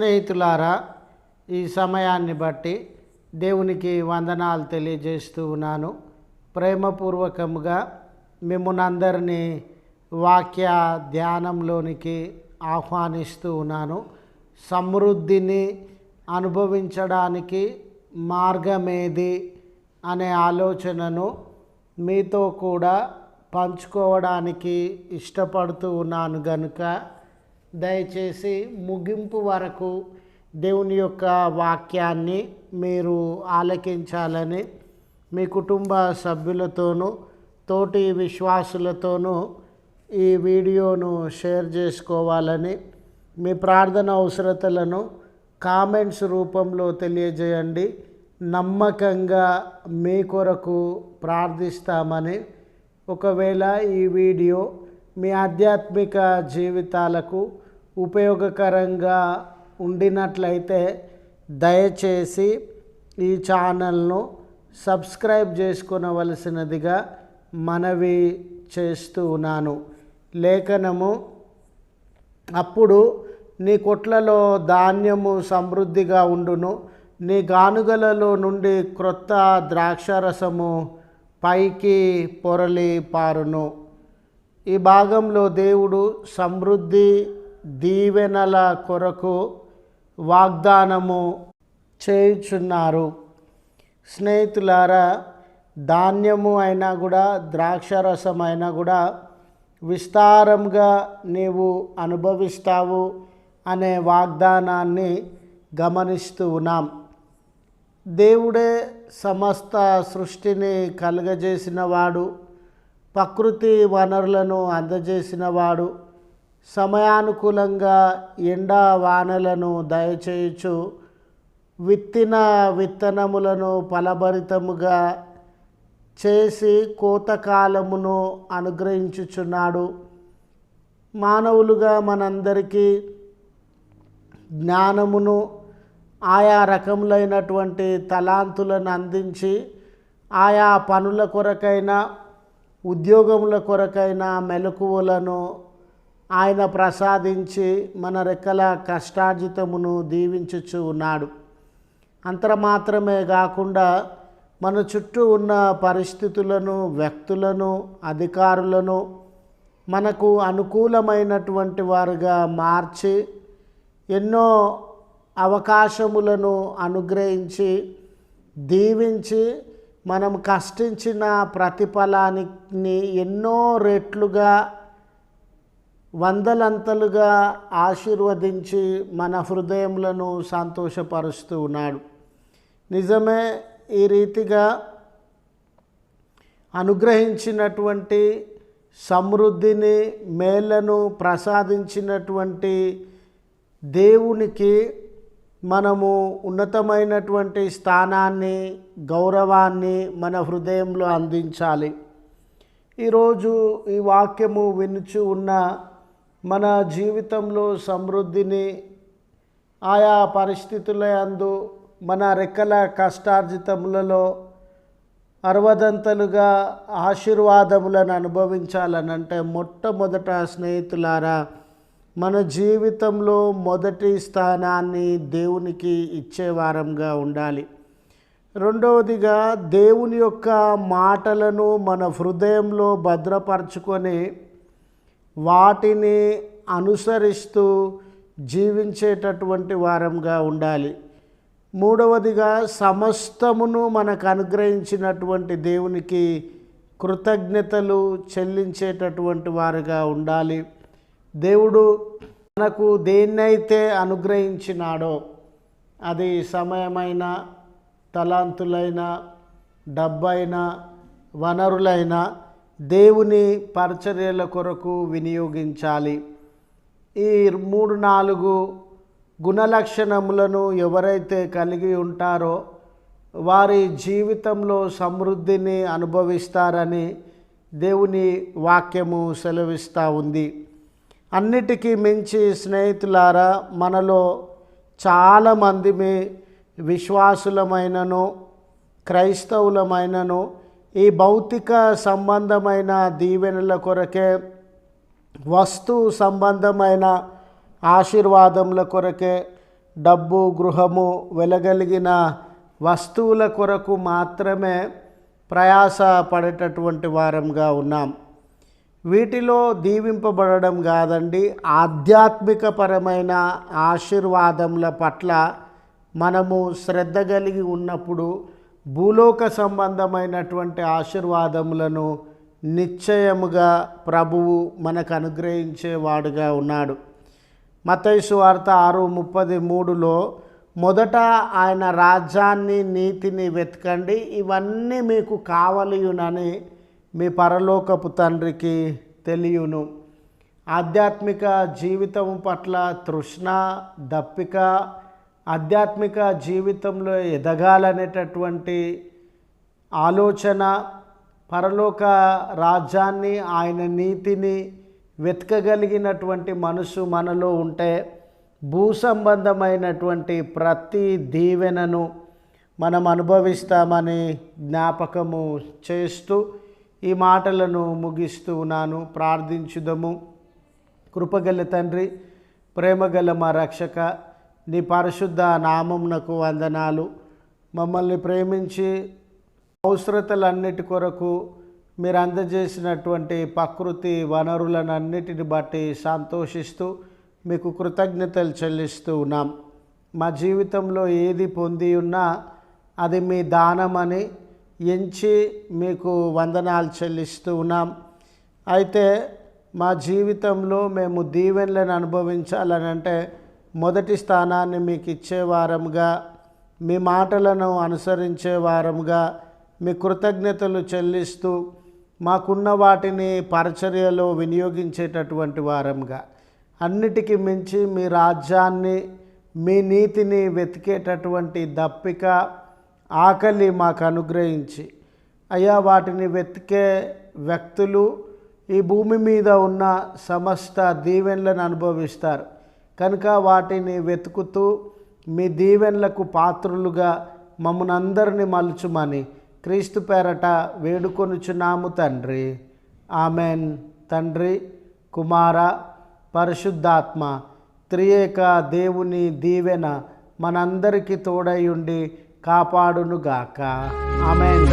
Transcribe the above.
స్నేహితులారా ఈ సమయాన్ని బట్టి దేవునికి వందనాలు తెలియజేస్తూ ఉన్నాను. ప్రేమపూర్వకముగా మిమ్మల్ని వాక్య ధ్యానంలోనికి ఆహ్వానిస్తూ ఉన్నాను. సమృద్ధిని అనుభవించడానికి మార్గమేది అనే ఆలోచనను మీతో కూడా పంచుకోవడానికి ఇష్టపడుతూ ఉన్నాను గనుక దయచేసి ముగింపు వరకు దేవుని యొక్క వాక్యాన్ని మీరు ఆలకించాలని మీ కుటుంబ సభ్యులతోనూ తోటి విశ్వాసులతోనూ ఈ వీడియోను షేర్ చేసుకోవాలని మీ ప్రార్థన అవసరతలను కామెంట్స్ రూపంలో తెలియజేయండి. నమ్మకంగా మీ కొరకు ప్రార్థిస్తామని. ఒకవేళ ఈ వీడియో మీ ఆధ్యాత్మిక జీవితాలకు ఉపయోగకరంగా ఉండినట్లయితే దయచేసి ఈ ఛానల్ను సబ్స్క్రైబ్ చేసుకునవలసినదిగా మనవి చేస్తూ ఉన్నాను. లేఖనము అప్పుడు నీ కొట్లలో ధాన్యము సమృద్ధిగా ఉండును. నీ గానుగలలో నుండి క్రొత్త ద్రాక్షరసము పైకి పొరలి పారును. ఈ భాగంలో దేవుడు సమృద్ధి దీవెనల కొరకు వాగ్దానము చేయుచున్నారు. స్నేహితులారా ధాన్యము అయినా కూడా ద్రాక్షరసం అయినా కూడా విస్తారంగా నీవు అనుభవిస్తావు అనే వాగ్దానాన్ని గమనిస్తూ ఉన్నాం. దేవుడే సమస్త సృష్టిని కలుగజేసినవాడు ప్రకృతి వనరులను అందజేసిన వాడు. సమయానుకూలంగా ఎండా వానలను దయచేయచ్చు విత్తిన విత్తనములను ఫలభరితముగా చేసి కోతకాలమును అనుగ్రహించుచున్నాడు. మానవులుగా మనందరికీ జ్ఞానమును ఆయా రకములైనటువంటి తలాంతులను అందించి ఆయా పనుల కొరకైనా ఉద్యోగముల కొరకైన మెలకువలను ఆయన ప్రసాదించి మన రెక్కల కష్టార్జితమును దీవించుచు ఉన్నాడు. అంతర మాత్రమే కాకుండా మన చుట్టూ ఉన్న పరిస్థితులను వ్యక్తులను అధికారులను మనకు అనుకూలమైనటువంటి వారుగా మార్చి ఎన్నో అవకాశములను అనుగ్రహించి దీవించి మనం కష్టించిన ప్రతిఫలాన్ని ఎన్నో రెట్లుగా వందలంతలుగా ఆశీర్వదించి మన హృదయములను సంతోషపరుస్తూ ఉన్నాడు. నిజమే ఈ రీతిగా అనుగ్రహించినటువంటి సమృద్ధిని మేళ్ళను ప్రసాదించినటువంటి దేవునికి మనము ఉన్నతమైనటువంటి స్థానాన్ని గౌరవాన్ని మన హృదయంలో అందించాలి. ఈరోజు ఈ వాక్యము వినుచు ఉన్న మన జీవితంలో సమృద్ధిని ఆయా పరిస్థితుల అందు మన రెక్కల కష్టార్జితములలో అరవదంతలుగా ఆశీర్వాదములను అనుభవించాలనంటే మొట్టమొదట స్నేహితులారా మన జీవితంలో మొదటి స్థానాన్ని దేవునికి ఇచ్చేవారంగా ఉండాలి. రెండవదిగా దేవుని యొక్క మాటలను మన హృదయంలో భద్రపరచుకొని వాటిని అనుసరిస్తూ జీవించేటటువంటి వారంగా ఉండాలి. మూడవదిగా సమస్తమును మనకు అనుగ్రహించినటువంటి దేవునికి కృతజ్ఞతలు చెల్లించేటటువంటి వారుగా ఉండాలి. దేవుడు మనకు దేన్నైతే అనుగ్రహించినాడో అది సమయమైన తలాంతులైన డబ్బైన వనరులైన దేవుని పరిచర్యల కొరకు వినియోగించాలి. ఈ మూడు నాలుగు గుణలక్షణములను ఎవరైతే కలిగి ఉంటారో వారి జీవితంలో సమృద్ధిని అనుభవిస్తారని దేవుని వాక్యము సెలవిస్తూ ఉంది. అన్నిటికీ మించి స్నేహితులారా మనలో చాలామంది విశ్వాసులమైనను క్రైస్తవులమైనను ఈ భౌతిక సంబంధమైన దీవెనల కొరకే వస్తు సంబంధమైన ఆశీర్వాదముల కొరకే డబ్బు గృహము వెలగలిగిన వస్తువుల కొరకు మాత్రమే ప్రయాస పడేటటువంటి వారంగా ఉన్నాం. వీటిలో దీవింపబడడం కాదండి. ఆధ్యాత్మికపరమైన ఆశీర్వాదముల పట్ల మనము శ్రద్ధ కలిగి ఉన్నప్పుడు భూలోక సంబంధమైనటువంటి ఆశీర్వాదములను నిశ్చయముగా ప్రభువు మనకు అనుగ్రహించేవాడుగా ఉన్నాడు. మతైసు వార్త ఆరు ముప్పది మూడులో మొదట ఆయన రాజ్యాన్ని నీతిని వెతకండి. ఇవన్నీ మీకు కావలియునని మీ పరలోకపు తండ్రికి తెలియను. ఆధ్యాత్మిక జీవితం పట్ల తృష్ణ దప్పిక ఆధ్యాత్మిక జీవితంలో ఎదగాలనేటటువంటి ఆలోచన పరలోక రాజ్యాన్ని ఆయన నీతిని వెతకగలిగినటువంటి మనసు మనలో ఉంటే భూ సంబంధమైనటువంటి ప్రతి దీవెనను మనం అనుభవిస్తామని జ్ఞాపకము చేస్తూ ఈ మాటలను ముగిస్తూ ఉన్నాను. ప్రార్థించుదము. కృపగల తండ్రి ప్రేమగల మా రక్షక నీ పరిశుద్ధ నామంనకు వందనాలు. మమ్మల్ని ప్రేమించి అవసరతలన్నిటి కొరకు మీరు అందజేసినటువంటి ప్రకృతి వనరులను అన్నిటిని బట్టి సంతోషిస్తూ మీకు కృతజ్ఞతలు చెల్లిస్తూ ఉన్నాం. మా జీవితంలో ఏది పొంది ఉన్నా అది మీ దానమని ఎంచి మీకు వందనాలు చెల్లిస్తూ ఉన్నాం. అయితే మా జీవితంలో మేము దీవెనలను అనుభవించాలని అంటే మొదటి స్థానాన్ని మీకు ఇచ్చేవారంగా మీ మాటలను అనుసరించే వారంగా మీ కృతజ్ఞతలు చెల్లిస్తూ మాకున్న వాటిని పరిచర్యలో వినియోగించేటటువంటి వారంగా అన్నిటికీ మించి మీ రాజ్యాన్ని మీ నీతిని వెతికేటటువంటి దప్పిక ఆకలి మాకు అనుగ్రహించి. అయ్యా వాటిని వెతికే వ్యక్తులు ఈ భూమి మీద ఉన్న సమస్త దీవెనలను అనుభవిస్తారు. కనుక వాటిని వెతుకుతూ మీ దీవెనలకు పాత్రులుగా మమ్మల్ని అందరినీ మలుచుమని క్రీస్తు పేరట వేడుకొనుచున్నాము తండ్రి. ఆమెన్. తండ్రి కుమార పరిశుద్ధాత్మ త్రియేక దేవుని దీవెన మనందరికీ తోడై ఉండి కాపాడునుగాక. ఆమెన్.